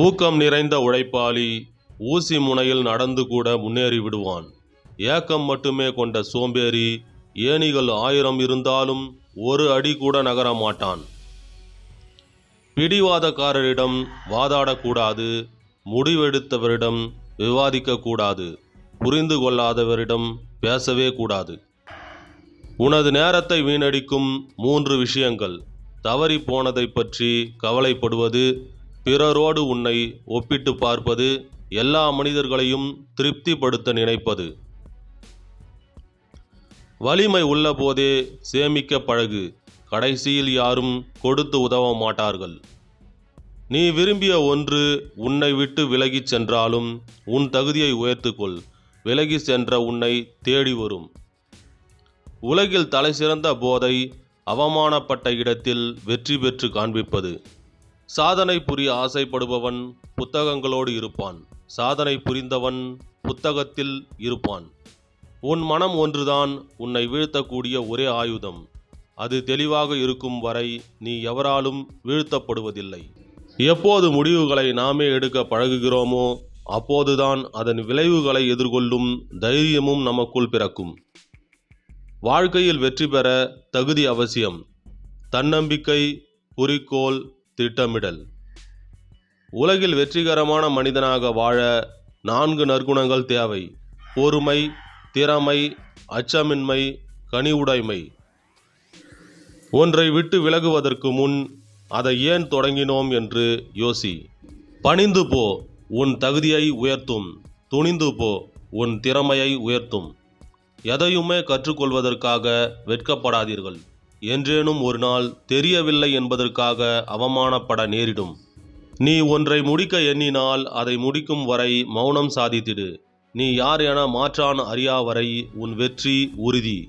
ஊக்கம் நிறைந்த உழைப்பாளி ஊசி முனையில் நடந்து கூட முன்னேறி விடுவான். ஏக்கம் மட்டுமே கொண்ட சோம்பேறி ஏணிகள் ஆயிரம் இருந்தாலும் ஒரு அடி கூட நகர மாட்டான். பிடிவாதக்காரரிடம் வாதாடக்கூடாது முடிவெடுத்தவரிடம் விவாதிக்கக்கூடாது புரிந்து கொள்ளாதவரிடம் பேசவே கூடாது. உனது நேரத்தை வீணடிக்கும் மூன்று விஷயங்கள். தவறி போனதை பற்றி கவலைப்படுவது பிறரோடு உன்னை ஒப்பிட்டு பார்ப்பது எல்லா மனிதர்களையும் திருப்திப்படுத்த நினைப்பது. வலிமை உள்ளபோதே சேமிக்க பழகு. கடைசியில் யாரும் கொடுத்து உதவ மாட்டார்கள். நீ விரும்பிய ஒன்று உன்னை விட்டு விலகிச் சென்றாலும் உன் தகுதியை உயர்த்துக்கொள். விலகி சென்ற உன்னை தேடி வரும். உலகில் தலைசிறந்த போதை அவமானப்பட்ட இடத்தில் வெற்றி பெற்று காண்பிப்பது. சாதனை புரிய ஆசைப்படுபவன் புத்தகங்களோடு இருப்பான். சாதனை புரிந்தவன் புத்தகத்தில் இருப்பான். உன் மனம் ஒன்றுதான் உன்னை வீழ்த்தக்கூடிய ஒரே ஆயுதம். அது தெளிவாக இருக்கும் வரை நீ எவராலும் வீழ்த்தப்படுவதில்லை. எப்போது முடிவுகளை நாமே எடுக்க பழகுகிறோமோ அப்போதுதான் அதன் விளைவுகளை எதிர்கொள்ளும் தைரியமும் நமக்குள் பிறக்கும். வாழ்க்கையில் வெற்றி பெற தகுதி அவசியம். தன்னம்பிக்கை குறிக்கோள் திட்டமிடல். உலகில் வெற்றிகரமான மனிதனாக வாழ நான்கு நற்குணங்கள் தேவை. பொறுமை திறமை அச்சமின்மை கனிவுடைமை. ஒன்றை விட்டு விலகுவதற்கு முன் அதை ஏன் தொடங்கினோம் என்று யோசி. பணிந்து போ உன் தகுதியை உயர்த்தும். துணிந்து போ உன் திறமையை உயர்த்தும். எதையுமே கற்றுக்கொள்வதற்காக வெட்கப்படாதீர்கள். என்றேனும் ஒரு நாள் தெரியவில்லை என்பதற்காக அவமானப்பட நேரிடும். நீ ஒன்றை முடிக்க எண்ணினால் அதை முடிக்கும் வரை மௌனம் சாதித்திடு. நீ யார் என மாற்றான் அறியா வரை உன் வெற்றி உறுதி.